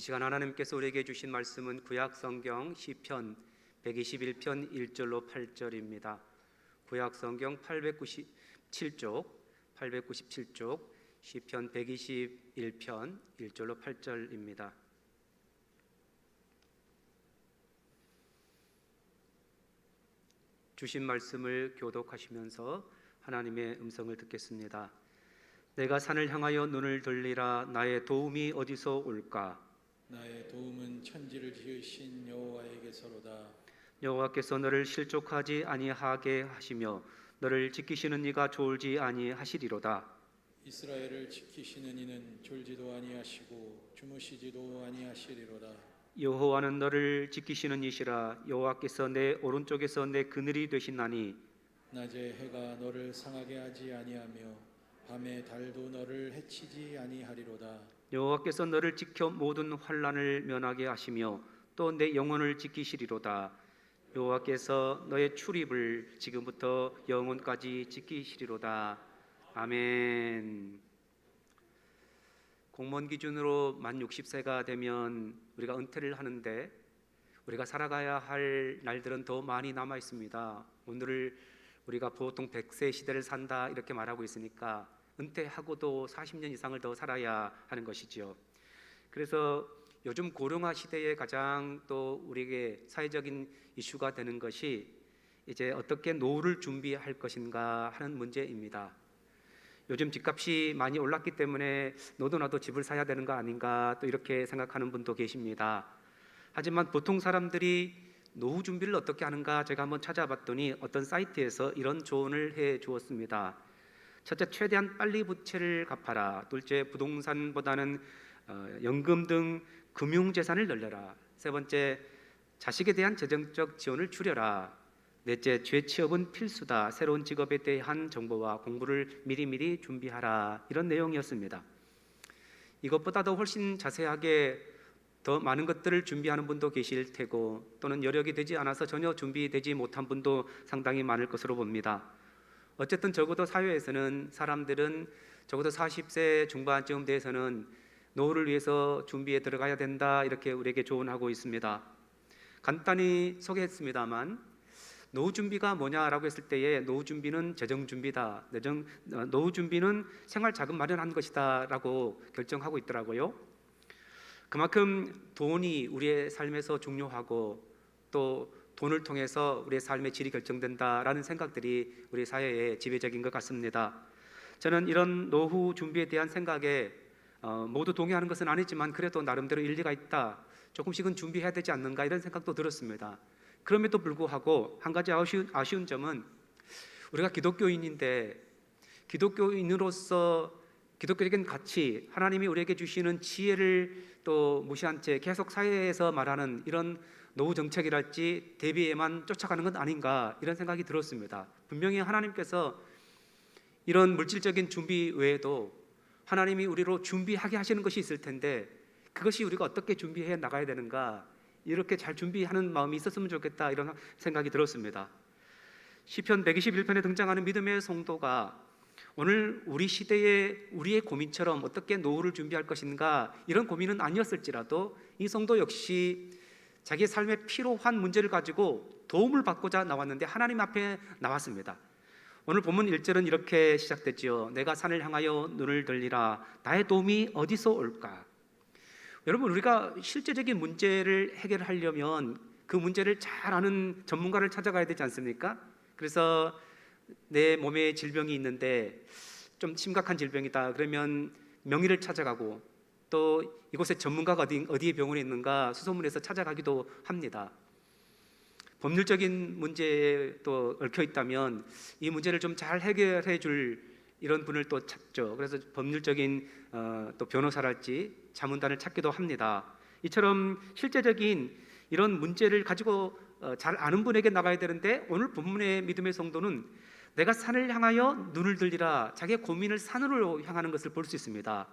이 시간 하나님께서 우리에게 주신 말씀은 구약 성경 시편 121편 1절로 8절입니다. 구약 성경 897쪽 897쪽 시편 121편 1절로 8절입니다. 주신 말씀을 교독하시면서 하나님의 음성을 듣겠습니다. 내가 산을 향하여 눈을 돌리라 나의 도움이 어디서 올까 나의 도움은 천지를 지으신 여호와에게서로다. 여호와께서 너를 실족하지 아니하게 하시며 너를 지키시는 이가 졸지 아니하시리로다 이스라엘을 지키시는 이는 졸지도 아니하시고 주무시지도 아니하시리로다. 여호와는 너를 지키시는 이시라 여호와께서 내 오른쪽에서 내 그늘이 되시나니 낮에 해가 너를 상하게 하지 아니하며 밤에 달도 너를 해치지 아니하리로다. 여호와께서 너를 지켜 모든 환란을 면하게 하시며 또 내 영혼을 지키시리로다. 여호와께서 너의 출입을 지금부터 영혼까지 지키시리로다. 아멘. 공무원 기준으로 만 60세가 되면 우리가 은퇴를 하는데 우리가 살아가야 할 날들은 더 많이 남아 있습니다. 오늘을 우리가 보통 100세 시대를 산다 이렇게 말하고 있으니까 은퇴하고도 40년 이상을 더 살아야 하는 것이지요. 그래서 요즘 고령화 시대에 가장 또 우리에게 사회적인 이슈가 되는 것이 이제 어떻게 노후를 준비할 것인가 하는 문제입니다. 요즘 집값이 많이 올랐기 때문에 너도 나도 집을 사야 되는 거 아닌가 또 이렇게 생각하는 분도 계십니다. 하지만 보통 사람들이 노후 준비를 어떻게 하는가 제가 한번 찾아봤더니 어떤 사이트에서 이런 조언을 해 주었습니다. 첫째, 최대한 빨리 부채를 갚아라. 둘째, 부동산보다는 어, 연금 등 금융 재산을 늘려라. 세 번째, 자식에 대한 재정적 지원을 줄여라. 넷째, 재취업은 필수다. 새로운 직업에 대한 정보와 공부를 미리미리 준비하라. 이런 내용이었습니다. 이것보다도 훨씬 자세하게 더 많은 것들을 준비하는 분도 계실 테고 또는 여력이 되지 않아서 전혀 준비되지 못한 분도 상당히 많을 것으로 봅니다. 어쨌든 적어도 사회에서는 사람들은 적어도 40세 중반쯤 돼서는 노후를 위해서 준비에 들어가야 된다 이렇게 우리에게 조언하고 있습니다. 간단히 소개했습니다만 노후 준비가 뭐냐라고 했을 때에 노후 준비는 재정 준비다. 어, 노후 준비는 생활 자금 마련한 것이다라고 결정하고 있더라고요. 그만큼 돈이 우리의 삶에서 중요하고 또 돈을 통해서 우리의 삶의 질이 결정된다라는 생각들이 우리 사회에 지배적인 것 같습니다. 저는 이런 노후 준비에 대한 생각에 어, 모두 동의하는 것은 아니지만 그래도 나름대로 일리가 있다. 조금씩은 준비해야 되지 않는가 이런 생각도 들었습니다. 그럼에도 불구하고 한 가지 아쉬운, 아쉬운 점은 우리가 기독교인인데 기독교인으로서 기독교적인 가치, 하나님이 우리에게 주시는 지혜를 또 무시한 채 계속 사회에서 말하는 이런 노후 정책이랄지 대비에만 쫓아가는 건 아닌가 이런 생각이 들었습니다. 분명히 하나님께서 이런 물질적인 준비 외에도 하나님이 우리로 준비하게 하시는 것이 있을 텐데 그것이 우리가 어떻게 준비해 나가야 되는가 이렇게 잘 준비하는 마음이 있었으면 좋겠다 이런 생각이 들었습니다. 시편 121편에 등장하는 믿음의 성도가 오늘 우리 시대의 우리의 고민처럼 어떻게 노후를 준비할 것인가 이런 고민은 아니었을지라도 이 성도 역시 자기의 삶에 필요한 문제를 가지고 도움을 받고자 나왔는데 하나님 앞에 나왔습니다. 오늘 본문 1절은 이렇게 시작됐지요. 내가 산을 향하여 눈을 들리라. 나의 도움이 어디서 올까? 여러분 우리가 실제적인 문제를 해결하려면 그 문제를 잘 아는 전문가를 찾아가야 되지 않습니까? 그래서 내 몸에 질병이 있는데 좀 심각한 질병이다. 그러면 명의를 찾아가고 또 이곳에 전문가가 어디 어디에 병원에 있는가 수소문해서 찾아가기도 합니다. 법률적인 문제에 또 얽혀 있다면 이 문제를 좀 잘 해결해 줄 이런 분을 또 찾죠. 그래서 법률적인 어, 또 변호사랄지 자문단을 찾기도 합니다. 이처럼 실제적인 이런 문제를 가지고 어, 잘 아는 분에게 나가야 되는데 오늘 본문의 믿음의 성도는 내가 산을 향하여 눈을 들리라 자기의 고민을 산으로 향하는 것을 볼 수 있습니다.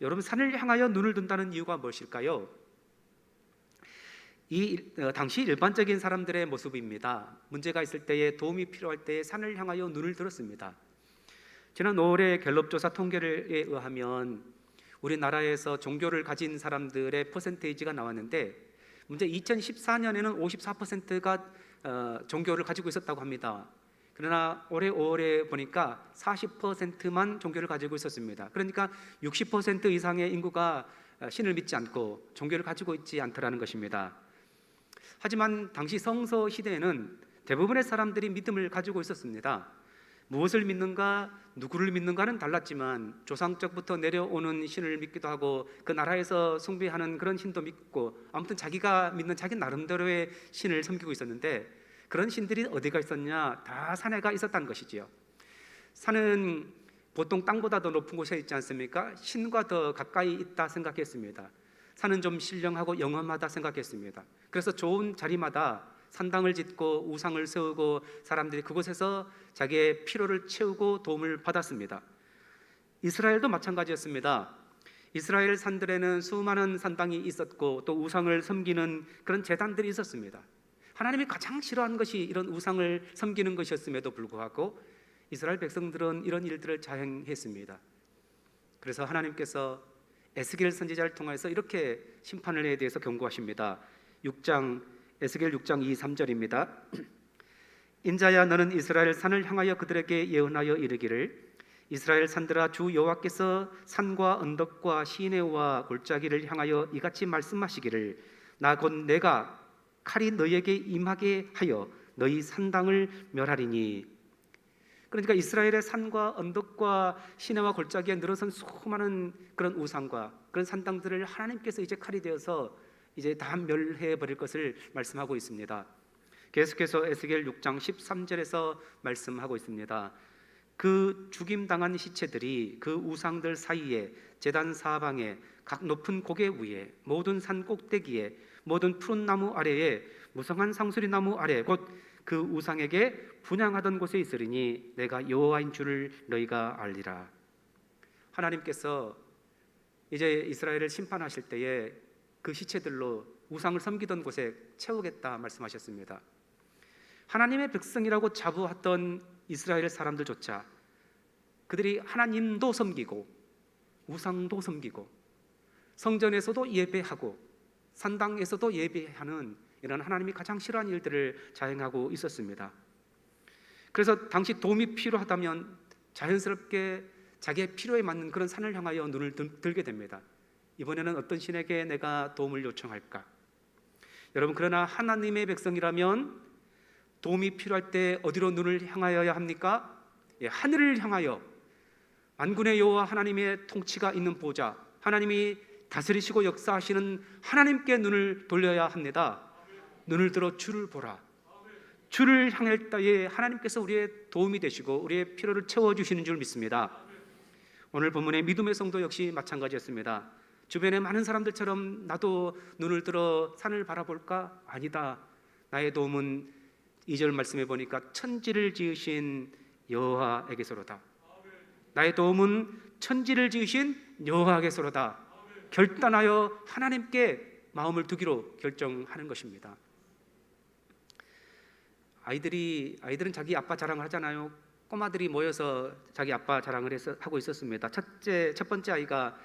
여러분 산을 향하여 눈을 든다는 이유가 무엇일까요? 이 어, 당시 일반적인 사람들의 모습입니다. 문제가 있을 때에 도움이 필요할 때에 산을 향하여 눈을 들었습니다. 지난 5월의 갤럽 조사 통계에 의하면 우리나라에서 종교를 가진 사람들의 퍼센테이지가 나왔는데 문제 2014년에는 54%가 어, 종교를 가지고 있었다고 합니다. 그러나 올해 5월에 보니까 40%만 종교를 가지고 있었습니다. 그러니까 60% 이상의 인구가 어, 신을 믿지 않고 종교를 가지고 있지 않더라는 것입니다. 하지만 당시 성서 시대에는 대부분의 사람들이 믿음을 가지고 있었습니다. 무엇을 믿는가, 누구를 믿는가는 달랐지만 조상적부터 내려오는 신을 믿기도 하고 그 나라에서 숭배하는 그런 신도 믿고 아무튼 자기가 믿는 자기 나름대로의 신을 섬기고 있었는데 그런 신들이 어디가 있었냐? 다 산에가 있었다는 것이지요. 산은 보통 땅보다 더 높은 곳에 있지 않습니까? 신과 더 가까이 있다 생각했습니다. 산은 좀 신령하고 영험하다 생각했습니다. 그래서 좋은 자리마다 산당을 짓고 우상을 세우고 사람들이 그곳에서 자기의 피로를 채우고 도움을 받았습니다. 이스라엘도 마찬가지였습니다. 이스라엘 산들에는 수많은 산당이 있었고 또 우상을 섬기는 그런 재단들이 있었습니다. 하나님이 가장 싫어하는 것이 이런 우상을 섬기는 것이었음에도 불구하고 이스라엘 백성들은 이런 일들을 자행했습니다. 그래서 하나님께서 에스겔 선지자를 통해서 이렇게 심판에 대해서 경고하십니다. 6장 에스겔 6장 2, 3절입니다. 인자야 너는 이스라엘 산을 향하여 그들에게 예언하여 이르기를 이스라엘 산들아 주 여호와께서 산과 언덕과 시내와 골짜기를 향하여 이같이 말씀하시기를 나 곧 내가 칼이 너희에게 임하게 하여 너희 산당을 멸하리니 그러니까 이스라엘의 산과 언덕과 시내와 골짜기에 늘어선 수많은 그런 우상과 그런 산당들을 하나님께서 이제 칼이 되어서 이제 다 멸해 버릴 것을 말씀하고 있습니다. 계속해서 에스겔 6장 13절에서 말씀하고 있습니다. 그 죽임 당한 시체들이 그 우상들 사이에 제단 사방에 각 높은 고개 위에 모든 산 꼭대기에 모든 푸른 나무 아래에 무성한 상수리 나무 아래 곧 그 우상에게 분양하던 곳에 있으리니 내가 여호와인 줄을 너희가 알리라. 하나님께서 이제 이스라엘을 심판하실 때에 그 시체들로 우상을 섬기던 곳에 채우겠다 말씀하셨습니다. 하나님의 백성이라고 자부했던 이스라엘 사람들조차 그들이 하나님도 섬기고 우상도 섬기고 성전에서도 예배하고 산당에서도 예배하는 이런 하나님이 가장 싫어하는 일들을 자행하고 있었습니다. 그래서 당시 도움이 필요하다면 자연스럽게 자기의 필요에 맞는 그런 산을 향하여 눈을 들- 들게 됩니다. 이번에는 어떤 신에게 내가 도움을 요청할까? 여러분 그러나 하나님의 백성이라면 도움이 필요할 때 어디로 눈을 향하여야 합니까? 예, 하늘을 향하여 만군의 여호와 하나님의 통치가 있는 보좌, 하나님이 다스리시고 역사하시는 하나님께 눈을 돌려야 합니다. 눈을 들어 주를 보라. 주를 향할 때에 하나님께서 우리의 도움이 되시고 우리의 필요를 채워 주시는 줄 믿습니다. 오늘 본문의 믿음의 성도 역시 마찬가지였습니다. 주변에 많은 사람들처럼 나도 눈을 들어 산을 바라볼까? 아니다. 나의 도움은 2절 말씀해 보니까 천지를 지으신 여호와에게서로다. 나의 도움은 천지를 지으신 여호와에게서로다. 결단하여 하나님께 마음을 두기로 결정하는 것입니다. 아이들이 아이들은 자기 아빠 자랑을 하잖아요. 꼬마들이 모여서 자기 아빠 자랑을 해서 하고 있었습니다. 첫째 첫 번째 아이가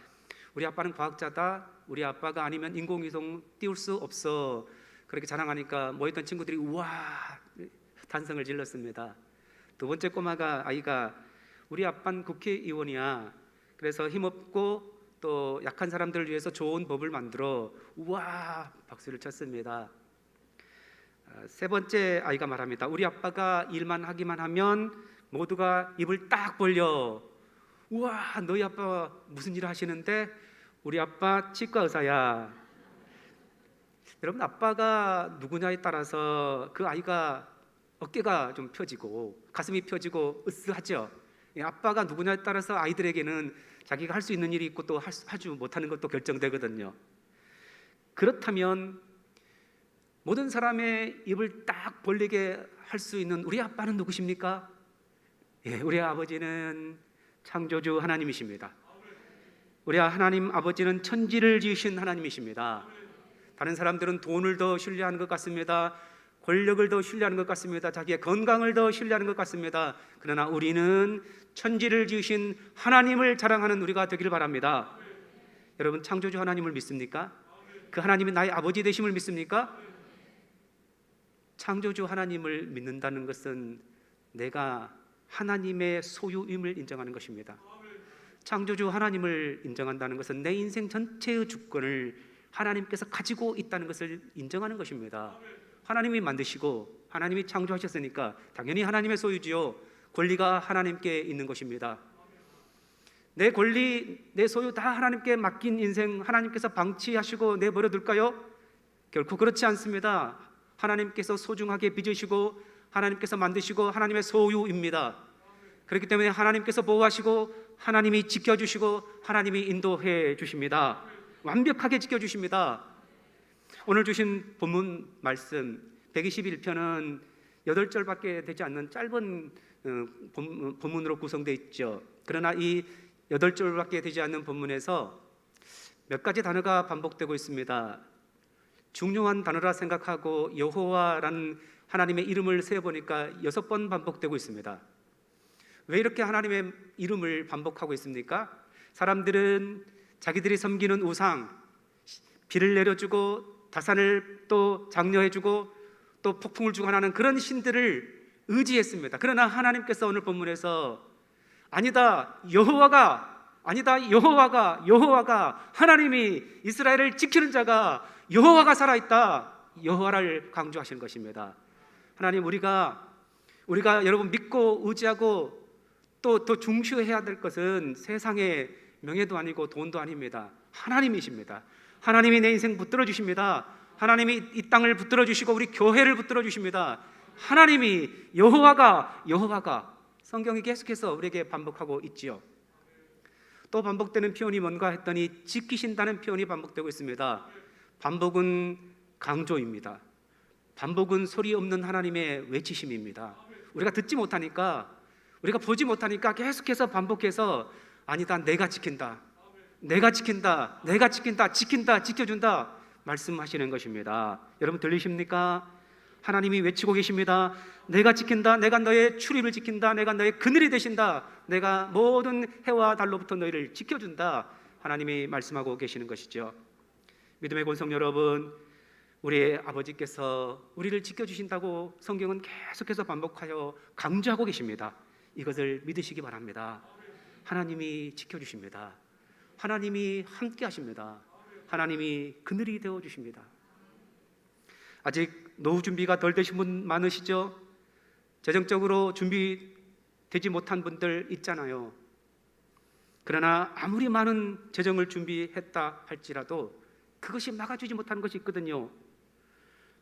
우리 아빠는 과학자다. 우리 아빠가 아니면 인공위성 띄울 수 없어. 그렇게 자랑하니까 모였던 친구들이 우와 탄성을 질렀습니다. 두 번째 꼬마가 아이가 우리 아빠는 국회의원이야. 그래서 힘없고 또 약한 사람들을 위해서 좋은 법을 만들어 우와 박수를 쳤습니다. 아, 세 번째 아이가 말합니다. 우리 아빠가 일만 하기만 하면 모두가 입을 딱 벌려. 우와 너희 아빠 무슨 일 하시는데 우리 아빠 치과 의사야. 여러분 아빠가 누구냐에 따라서 그 아이가 어깨가 좀 펴지고 가슴이 펴지고 으스하죠. 예, 아빠가 누구냐에 따라서 아이들에게는 자기가 할 수 있는 일이 있고 또 하지 못하는 것도 결정되거든요. 그렇다면 모든 사람의 입을 딱 벌리게 할 수 있는 우리 아빠는 누구십니까? 예, 우리 아버지는 창조주 하나님이십니다. 우리 하나님 아버지는 천지를 지으신 하나님이십니다. 다른 사람들은 돈을 더 신뢰하는 것 같습니다. 권력을 더 신뢰하는 것 같습니다. 자기의 건강을 더 신뢰하는 것 같습니다. 그러나 우리는 천지를 지으신 하나님을 자랑하는 우리가 되기를 바랍니다. 여러분 창조주 하나님을 믿습니까? 그 하나님이 나의 아버지 되심을 믿습니까? 창조주 하나님을 믿는다는 것은 내가 하나님의 소유임을 인정하는 것입니다. 창조주 하나님을 인정한다는 것은 내 인생 전체의 주권을 하나님께서 가지고 있다는 것을 인정하는 것입니다. 하나님이 만드시고 하나님이 창조하셨으니까 당연히 하나님의 소유지요. 권리가 하나님께 있는 것입니다. 내 권리, 내 소유 다 하나님께 맡긴 인생 하나님께서 방치하시고 내버려 둘까요? 결코 그렇지 않습니다. 하나님께서 소중하게 빚으시고 하나님께서 만드시고 하나님의 소유입니다. 그렇기 때문에 하나님께서 보호하시고 하나님이 지켜주시고 하나님이 인도해 주십니다. 완벽하게 지켜주십니다. 오늘 주신 본문 말씀 121편은 8절밖에 되지 않는 짧은 어, 본- 본문으로 구성되어 있죠. 그러나 이 8절밖에 되지 않는 본문에서 몇 가지 단어가 반복되고 있습니다. 중요한 단어라 생각하고 여호와라는 하나님의 이름을 세어 보니까 여섯 번 반복되고 있습니다. 왜 이렇게 하나님의 이름을 반복하고 있습니까? 사람들은 자기들이 섬기는 우상, 비를 내려주고 다산을 또 장려해주고 또 폭풍을 주관하는 그런 신들을 의지했습니다. 그러나 하나님께서 오늘 본문에서 아니다 여호와가 아니다 여호와가 여호와가 하나님이 이스라엘을 지키는 자가 여호와가 살아 있다 여호와를 강조하시는 것입니다. 하나님 우리가 우리가 여러분 믿고 의지하고 또 더 중시해야 될 것은 세상의 명예도 아니고 돈도 아닙니다. 하나님이십니다. 하나님이 내 인생 붙들어 주십니다. 하나님이 이 땅을 붙들어 주시고 우리 교회를 붙들어 주십니다. 하나님이 여호와가 여호와가 성경이 계속해서 우리에게 반복하고 있지요. 또 반복되는 표현이 뭔가 했더니 지키신다는 표현이 반복되고 있습니다. 반복은 강조입니다. 반복은 소리 없는 하나님의 외치심입니다. 우리가 듣지 못하니까 우리가 보지 못하니까 계속해서 반복해서 아니다 내가 지킨다. 내가 지킨다. 내가 지킨다. 지킨다. 지켜준다. 말씀하시는 것입니다. 여러분 들리십니까? 하나님이 외치고 계십니다. 내가 지킨다. 내가 너의 출입을 지킨다. 내가 너의 그늘이 되신다. 내가 모든 해와 달로부터 너희를 지켜준다. 하나님이 말씀하고 계시는 것이죠. 믿음의 권성 여러분, 우리의 아버지께서 우리를 지켜주신다고 성경은 계속해서 반복하여 강조하고 계십니다. 이것을 믿으시기 바랍니다. 하나님이 지켜주십니다. 하나님이 함께 하십니다. 하나님이 그늘이 되어 주십니다. 아직 노후 준비가 덜 되신 분 많으시죠? 재정적으로 준비되지 못한 분들 있잖아요. 그러나 아무리 많은 재정을 준비했다 할지라도 그것이 막아주지 못하는 것이 있거든요.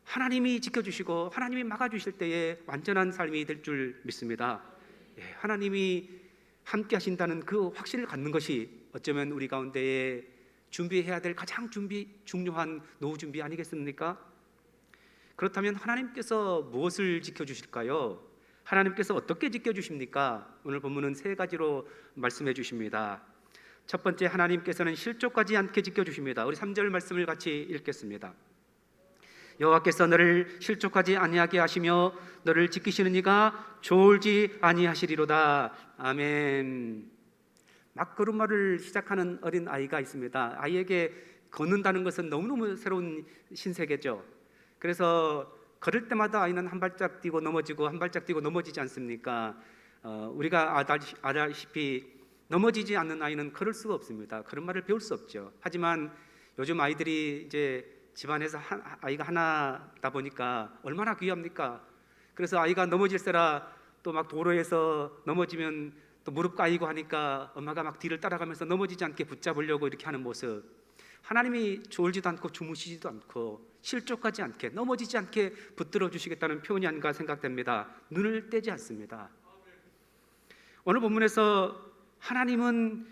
하나님이 지켜주시고 하나님이 막아주실 때에 완전한 삶이 될 줄 믿습니다. 예, 하나님이 함께 하신다는 그 확신을 갖는 것이 어쩌면 우리 가운데에 준비해야 될 가장 준비 중요한 노후 준비 아니겠습니까? 그렇다면 하나님께서 무엇을 지켜 주실까요? 하나님께서 어떻게 지켜 주십니까? 오늘 본문은 세 가지로 말씀해 주십니다. 첫 번째 하나님께서는 실족하지 않게 지켜 주십니다. 우리 3절 말씀을 같이 읽겠습니다. 여호와께서 너를 실족하지 아니하게 하시며 너를 지키시는 이가 졸지 아니하시리로다. 아멘. 막 걸음마를 시작하는 어린 아이가 있습니다. 아이에게 걷는다는 것은 너무너무 새로운 신세계죠. 그래서 걸을 때마다 아이는 한 발짝 뛰고 넘어지고 한 발짝 뛰고 넘어지지 않습니까? 어, 우리가 아다시- 아다시피 넘어지지 않는 아이는 걸을 수가 없습니다. 걸음마를 배울 수 없죠. 하지만 요즘 아이들이 이제 집안에서 한, 아이가 하나다 보니까 얼마나 귀합니까? 그래서 아이가 넘어질세라 또 막 도로에서 넘어지면 또 무릎 까이고 하니까 엄마가 막 뒤를 따라가면서 넘어지지 않게 붙잡으려고 이렇게 하는 모습. 하나님이 졸지도 않고 주무시지도 않고 실족하지 않게 넘어지지 않게 붙들어 주시겠다는 표현이 아닌가 생각됩니다. 눈을 떼지 않습니다. 오늘 본문에서 하나님은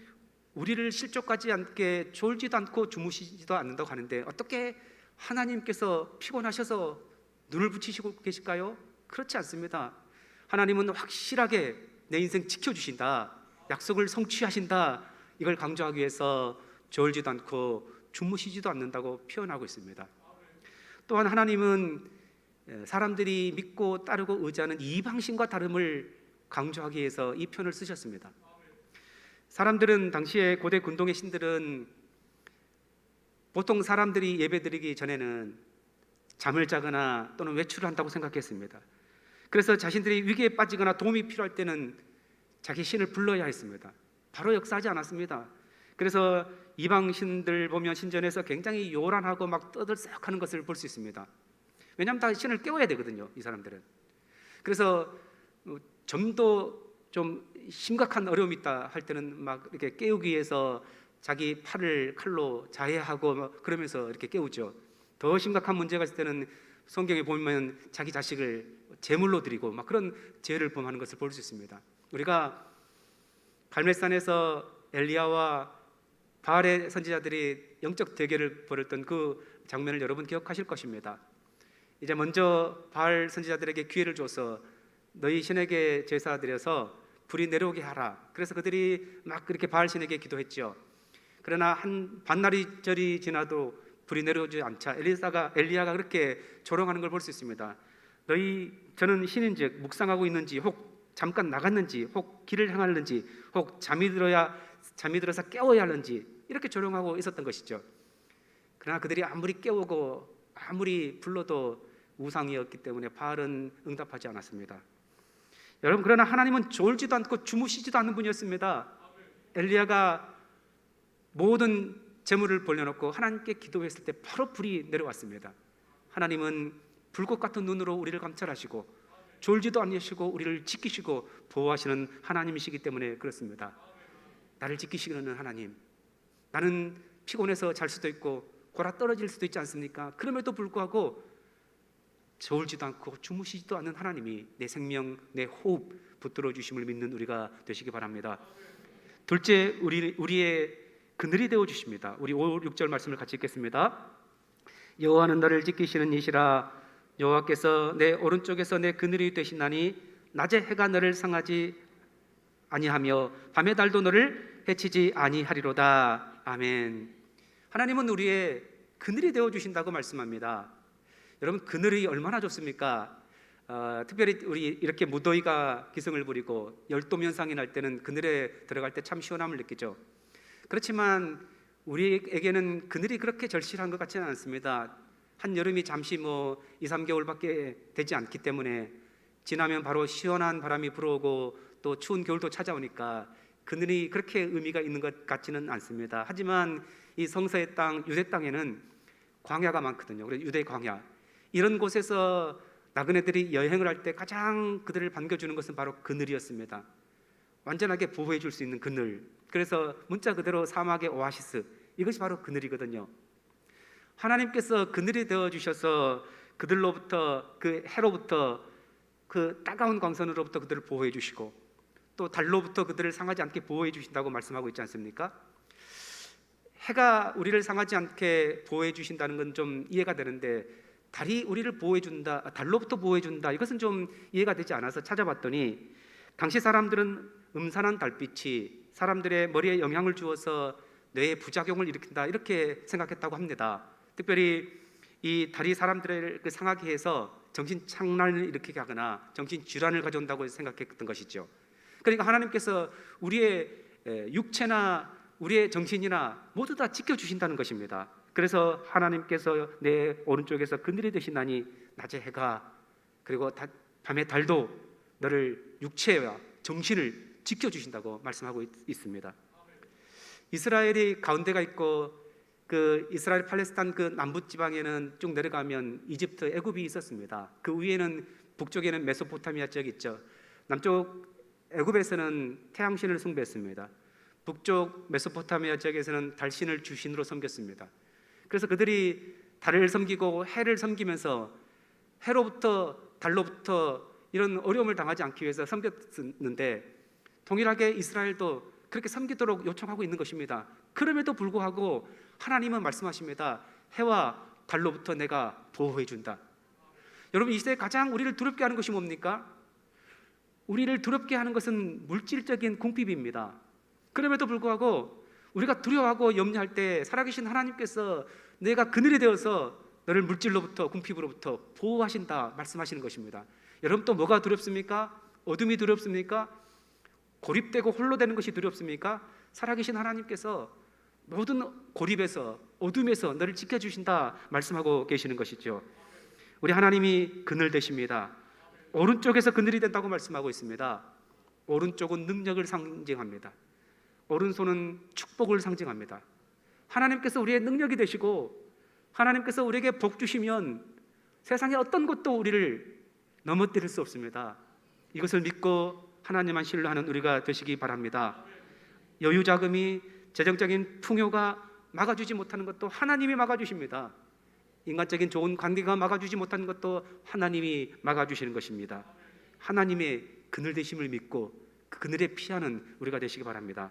우리를 실족하지 않게 졸지도 않고 주무시지도 않는다고 하는데 어떻게 하나님께서 피곤하셔서 눈을 붙이시고 계실까요? 그렇지 않습니다. 하나님은 확실하게 내 인생 지켜주신다. 약속을 성취하신다. 이걸 강조하기 위해서 졸지도 않고 주무시지도 않는다고 표현하고 있습니다. 또한 하나님은 에, 사람들이 믿고 따르고 의지하는 이방신과 다름을 강조하기 위해서 이 표현을 쓰셨습니다. 사람들은 당시에 고대 근동의 신들은 보통 사람들이 예배드리기 전에는 잠을 자거나 또는 외출을 한다고 생각했습니다. 그래서 자신들이 위기에 빠지거나 도움이 필요할 때는 자기 신을 불러야 했습니다. 바로 역사하지 않았습니다. 그래서 이방 신들 보면 신전에서 굉장히 요란하고 막 떠들썩하는 것을 볼 수 있습니다. 왜냐하면 다 신을 깨워야 되거든요. 이 사람들은. 그래서 어, 좀더 좀 심각한 어려움이 있다 할 때는 막 이렇게 깨우기 위해서 자기 팔을 칼로 자해하고 막 그러면서 이렇게 깨우죠. 더 심각한 문제가 있을 때는 성경에 보면 자기 자식을 제물로 드리고 막 그런 죄를 범하는 것을 볼 수 있습니다. 우리가 갈멜산에서 엘리야와 바알의 선지자들이 영적 대결을 벌였던 그 장면을 여러분 기억하실 것입니다. 이제 먼저 바알 선지자들에게 기회를 줘서 너희 신에게 제사 드려서 불이 내려오게 하라. 그래서 그들이 막 그렇게 바알 신에게 기도했죠. 그러나 한 반나리 절이 지나도 불이 내려오지 않자 엘리사가 엘리야가 그렇게 조롱하는 걸 볼 수 있습니다. 너희 저는 신인즉 묵상하고 있는지 혹 잠깐 나갔는지 혹 길을 향하는지 혹 잠이 들어야 잠이 들어서 깨워야 하는지 이렇게 조롱하고 있었던 것이죠. 그러나 그들이 아무리 깨우고 아무리 불러도 우상이었기 때문에 바알은 응답하지 않았습니다. 여러분 그러나 하나님은 졸지도 않고 주무시지도 않는 분이었습니다. 엘리야가 모든 재물을 벌려놓고 하나님께 기도했을 때 바로 불이 내려왔습니다. 하나님은 불꽃 같은 눈으로 우리를 감찰하시고 졸지도 않으시고 우리를 지키시고 보호하시는 하나님이시기 때문에 그렇습니다. 나를 지키시는 하나님. 나는 피곤해서 잘 수도 있고 골아 떨어질 수도 있지 않습니까? 그럼에도 불구하고 졸지도 않고 주무시지도 않는 하나님이 내 생명, 내 호흡 붙들어 주심을 믿는 우리가 되시기 바랍니다. 둘째, 우리 우리의 그늘이 되어 주십니다. 우리 5, 6절 말씀을 같이 읽겠습니다. 여호와는 너를 지키시는 이시라 여호와께서 내 오른쪽에서 내 그늘이 되시나니 낮에 해가 너를 상하지 아니하며 밤의 달도 너를 해치지 아니하리로다. 아멘. 하나님은 우리의 그늘이 되어 주신다고 말씀합니다. 여러분 그늘이 얼마나 좋습니까? 어, 특별히 우리 이렇게 무더위가 기승을 부리고 열도 면상이 날 때는 그늘에 들어갈 때 참 시원함을 느끼죠. 그렇지만 우리에게는 그늘이 그렇게 절실한 것 같지는 않습니다. 한 여름이 잠시 뭐 2, 3개월밖에 되지 않기 때문에 지나면 바로 시원한 바람이 불어오고 또 추운 겨울도 찾아오니까 그늘이 그렇게 의미가 있는 것 같지는 않습니다. 하지만 이 성서의 땅 유대 땅에는 광야가 많거든요. 그래서 유대 광야 이런 곳에서 나그네들이 여행을 할 때 가장 그들을 반겨주는 것은 바로 그늘이었습니다. 완전하게 보호해 줄 수 있는 그늘. 그래서 문자 그대로 사막의 오아시스 이것이 바로 그늘이거든요. 하나님께서 그늘이 되어 주셔서 그들로부터 그 해로부터 그 따가운 광선으로부터 그들을 보호해 주시고 또 달로부터 그들을 상하지 않게 보호해 주신다고 말씀하고 있지 않습니까? 해가 우리를 상하지 않게 보호해 주신다는 건 좀 이해가 되는데 달이 우리를 보호해 준다, 달로부터 보호해 준다. 이것은 좀 이해가 되지 않아서 찾아봤더니 당시 사람들은 음산한 달빛이 사람들의 머리에 영향을 주어서 뇌에 부작용을 일으킨다 이렇게 생각했다고 합니다. 특별히 이 달이 사람들을 그 상하게 해서 정신 착란을 일으키게 하거나 정신 질환을 가져온다고 생각했던 것이죠. 그러니까 하나님께서 우리의 에, 육체나 우리의 정신이나 모두 다 지켜 주신다는 것입니다. 그래서 하나님께서 내 오른쪽에서 그늘이 되시나니 낮에 해가 그리고 다, 밤에 달도 너를 육체와 정신을 지켜주신다고 말씀하고 있, 있습니다. 이스라엘이 가운데가 있고 그 이스라엘 팔레스타인 그 남부 지방에는 쭉 내려가면 이집트 애굽이 있었습니다. 그 위에는 북쪽에는 메소포타미아 지역이 있죠. 남쪽 애굽에서는 태양신을 숭배했습니다. 북쪽 메소포타미아 지역에서는 달신을 주신으로 섬겼습니다. 그래서 그들이 달을 섬기고 해를 섬기면서 해로부터 달로부터 이런 어려움을 당하지 않기 위해서 섬겼는데 동일하게 이스라엘도 그렇게 섬기도록 요청하고 있는 것입니다. 그럼에도 불구하고 하나님은 말씀하십니다. 해와 달로부터 내가 보호해 준다. 여러분 이 시대에 가장 우리를 두렵게 하는 것이 뭡니까? 우리를 두렵게 하는 것은 물질적인 궁핍입니다. 그럼에도 불구하고 우리가 두려워하고 염려할 때 살아계신 하나님께서 내가 그늘이 되어서 너를 물질로부터 궁핍으로부터 보호하신다 말씀하시는 것입니다. 여러분 또 뭐가 두렵습니까? 어둠이 두렵습니까? 고립되고 홀로 되는 것이 두렵습니까? 살아계신 하나님께서 모든 고립에서 어둠에서 너를 지켜주신다 말씀하고 계시는 것이죠. 우리 하나님이 그늘 되십니다. 오른쪽에서 그늘이 된다고 말씀하고 있습니다. 오른쪽은 능력을 상징합니다. 오른손은 축복을 상징합니다. 하나님께서 우리의 능력이 되시고 하나님께서 우리에게 복 주시면 세상의 어떤 것도 우리를 넘어뜨릴 수 없습니다. 이것을 믿고 하나님만 신뢰하는 우리가 되시기 바랍니다. 여유 자금이 재정적인 풍요가 막아주지 못하는 것도 하나님이 막아주십니다. 인간적인 좋은 관계가 막아주지 못하는 것도 하나님이 막아주시는 것입니다. 하나님의 그늘 되심을 믿고 그 그늘에 피하는 우리가 되시기 바랍니다.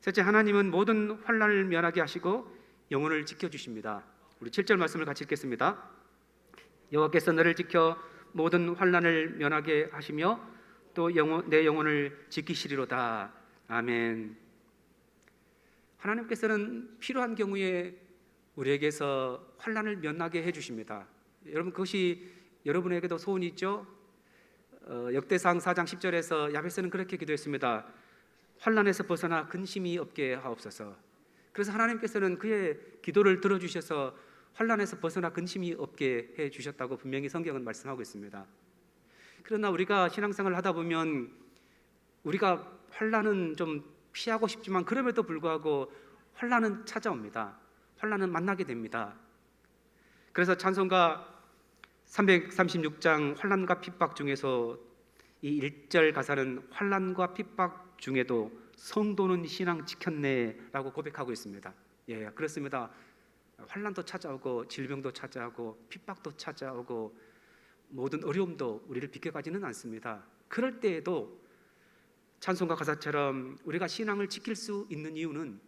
셋째 하나님은 모든 환난을 면하게 하시고 영혼을 지켜 주십니다. 우리 7절 말씀을 같이 읽겠습니다. 여호와께서 너를 지켜 모든 환난을 면하게 하시며 또 영혼, 내 영혼을 지키시리로다. 아멘. 하나님께서는 필요한 경우에 우리에게서 환난을 면하게 해 주십니다. 여러분 그것이 여러분에게도 소원이 있죠? 어, 역대상 4장 10절에서 야베스는 그렇게 기도했습니다. 환난에서 벗어나 근심이 없게 하옵소서. 그래서 하나님께서는 그의 기도를 들어 주셔서 환난에서 벗어나 근심이 없게 해 주셨다고 분명히 성경은 말씀하고 있습니다. 그러나 우리가 신앙생활을 하다 보면 우리가 환난은 좀 피하고 싶지만 그럼에도 불구하고 환난은 찾아옵니다. 환난은 만나게 됩니다. 그래서 찬송가 336장 환난과 핍박 중에서 이 1절 가사는 환난과 핍박 중에도 성도는 신앙 지켰네라고 고백하고 있습니다. 예, 그렇습니다. 환난도 찾아오고 질병도 찾아오고 핍박도 찾아오고 모든 어려움도 우리를 비켜가지는 않습니다. 그럴 때에도 찬송가 가사처럼 우리가 신앙을 지킬 수 있는 이유는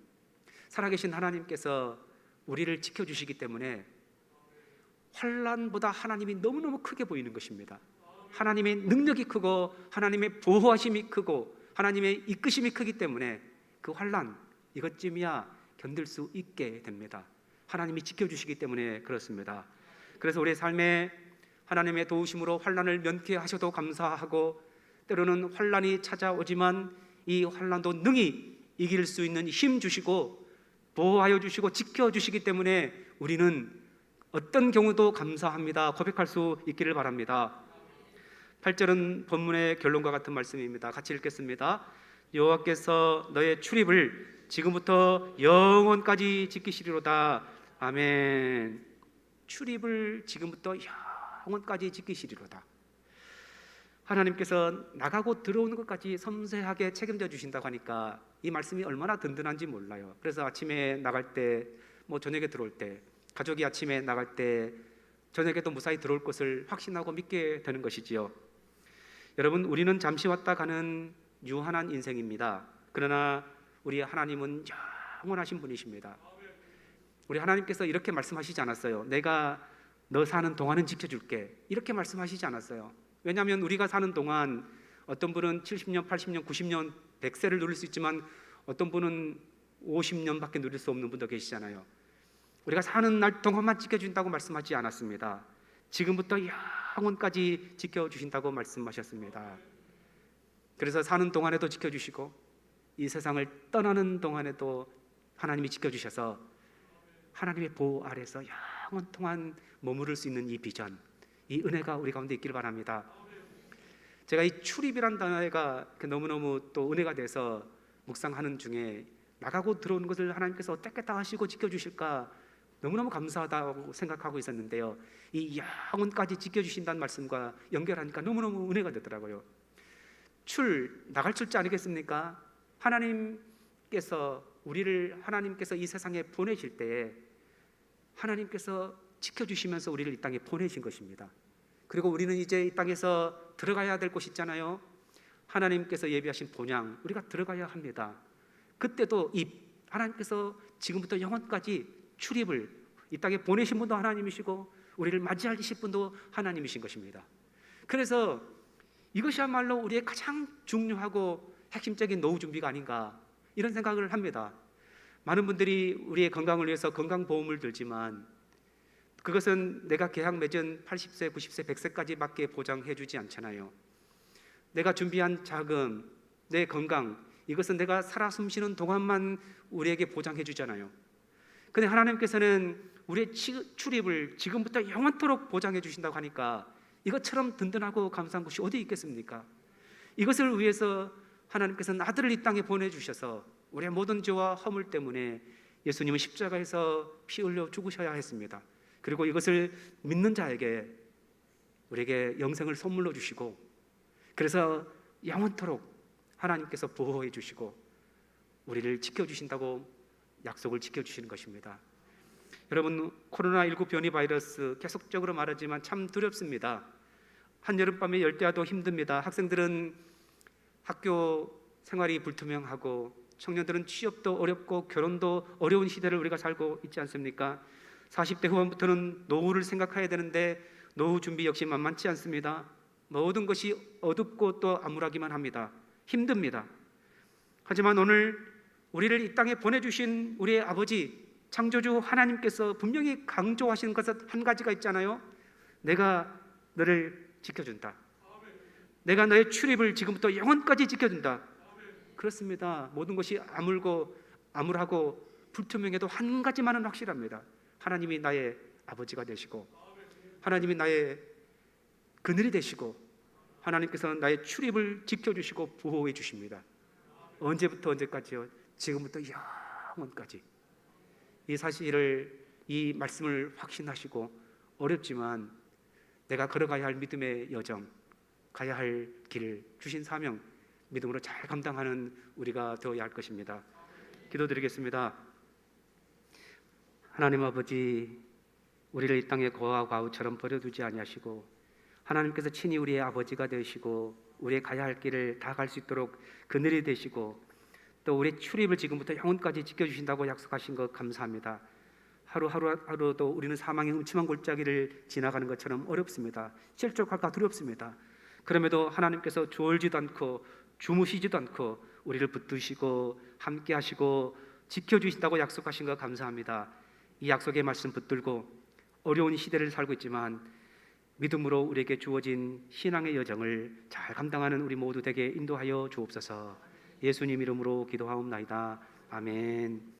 살아계신 하나님께서 우리를 지켜주시기 때문에 환란보다 하나님이 너무너무 크게 보이는 것입니다. 하나님의 능력이 크고 하나님의 보호하심이 크고 하나님의 이끄심이 크기 때문에 그 환란 이것쯤이야 견딜 수 있게 됩니다. 하나님이 지켜주시기 때문에 그렇습니다. 그래서 우리의 삶에 하나님의 도우심으로 환란을 면케하셔도 감사하고 때로는 환란이 찾아오지만 이 환란도 능히 이길 수 있는 힘 주시고 보호하여 주시고 지켜 주시기 때문에 우리는 어떤 경우도 감사합니다. 고백할 수 있기를 바랍니다. 8절은 본문의 결론과 같은 말씀입니다. 같이 읽겠습니다. 여호와께서 너의 출입을 지금부터 영원까지 지키시리로다. 아멘. 출입을 지금부터 영원까지 지키시리로다. 하나님께서 나가고 들어오는 것까지 섬세하게 책임져 주신다고 하니까 이 말씀이 얼마나 든든한지 몰라요. 그래서 아침에 나갈 때, 뭐 저녁에 들어올 때, 가족이 아침에 나갈 때, 저녁에도 무사히 들어올 것을 확신하고 믿게 되는 것이지요. 여러분, 우리는 잠시 왔다 가는 유한한 인생입니다. 그러나 우리 하나님은 영원하신 분이십니다. 우리 하나님께서 이렇게 말씀하시지 않았어요. 내가 너 사는 동안은 지켜줄게. 이렇게 말씀하시지 않았어요. 왜냐하면 우리가 사는 동안 어떤 분은 70년, 80년, 90년, 100세를 누릴 수 있지만 어떤 분은 50년밖에 누릴 수 없는 분도 계시잖아요. 우리가 사는 날 동안만 지켜준다고 말씀하지 않았습니다. 지금부터 영원까지 지켜주신다고 말씀하셨습니다. 그래서 사는 동안에도 지켜주시고 이 세상을 떠나는 동안에도 하나님이 지켜주셔서 하나님의 보호 아래서 영원 동안 머무를 수 있는 이 비전, 이 은혜가 우리 가운데 있기를 바랍니다. 제가 이 출입이란 단어가 그 너무너무 또 은혜가 돼서 묵상하는 중에 나가고 들어오는 것을 하나님께서 어떻게 다 하시고 지켜주실까 너무너무 감사하다고 생각하고 있었는데요. 이 영혼까지 지켜주신다는 말씀과 연결하니까 너무너무 은혜가 되더라고요. 출 나갈 출자 아니겠습니까? 하나님께서 우리를 하나님께서 이 세상에 보내실 때에 하나님께서 지켜주시면서 우리를 이 땅에 보내신 것입니다. 그리고 우리는 이제 이 땅에서 들어가야 될곳 있잖아요. 하나님께서 예비하신 본향 우리가 들어가야 합니다. 그때도 이 하나님께서 지금부터 영원까지 출입을 이 땅에 보내신 분도 하나님이시고 우리를 맞이하실 분도 하나님이신 것입니다. 그래서 이것이야말로 우리의 가장 중요하고 핵심적인 노후 준비가 아닌가 이런 생각을 합니다. 많은 분들이 우리의 건강을 위해서 건강보험을 들지만 그것은 내가 계약 맺은 80세, 90세, 100세까지밖에 보장해 주지 않잖아요. 내가 준비한 자금, 내 건강 이것은 내가 살아 숨쉬는 동안만 우리에게 보장해 주잖아요. 근데 하나님께서는 우리의 치- 출입을 지금부터 영원토록 보장해 주신다고 하니까 이것처럼 든든하고 감사한 것이 어디 있겠습니까? 이것을 위해서 하나님께서는 아들을 이 땅에 보내 주셔서 우리의 모든 죄와 허물 때문에 예수님은 십자가에서 피 흘려 죽으셔야 했습니다. 그리고 이것을 믿는 자에게 우리에게 영생을 선물로 주시고 그래서 영원토록 하나님께서 보호해 주시고 우리를 지켜 주신다고 약속을 지켜 주시는 것입니다. 여러분 코로나19 변이 바이러스 계속적으로 말하지만 참 두렵습니다. 한여름밤에 열대야도 힘듭니다. 학생들은 학교 생활이 불투명하고 청년들은 취업도 어렵고 결혼도 어려운 시대를 우리가 살고 있지 않습니까? 40대 후반부터는 노후를 생각해야 되는데 노후 준비 역시 만만치 않습니다. 모든 것이 어둡고 또 암울하기만 합니다. 힘듭니다. 하지만 오늘 우리를 이 땅에 보내주신 우리의 아버지 창조주 하나님께서 분명히 강조하시는 것은 한 가지가 있잖아요. 내가 너를 지켜준다. 내가 너의 출입을 지금부터 영원까지 지켜준다. 그렇습니다. 모든 것이 암울고 암울하고 불투명해도 한 가지만은 확실합니다. 하나님이 나의 아버지가 되시고 하나님이 나의 그늘이 되시고 하나님께서는 나의 출입을 지켜주시고 보호해 주십니다. 언제부터 언제까지요? 지금부터 영원까지. 이 사실을 이 말씀을 확신하시고 어렵지만 내가 걸어가야 할 믿음의 여정, 가야 할 길을 주신 사명 믿음으로 잘 감당하는 우리가 되어야 할 것입니다. 기도드리겠습니다. 하나님 아버지, 우리를 이 땅에 고아 과우처럼 버려두지 아니하시고 하나님께서 친히 우리의 아버지가 되시고 우리의 가야 할 길을 다 갈 수 있도록 그늘이 되시고 또 우리의 출입을 지금부터 영원까지 지켜주신다고 약속하신 것 감사합니다. 하루하루 하루도 우리는 사망의 음침한 골짜기를 지나가는 것처럼 어렵습니다. 실족할까 두렵습니다. 그럼에도 하나님께서 졸지도 않고 주무시지도 않고 우리를 붙드시고 함께 하시고 지켜 주신다고 약속하신 것 감사합니다. 이 약속의 말씀 붙들고 어려운 시대를 살고 있지만 믿음으로 우리에게 주어진 신앙의 여정을 잘 감당하는 우리 모두 되게 인도하여 주옵소서. 예수님 이름으로 기도하옵나이다. 아멘.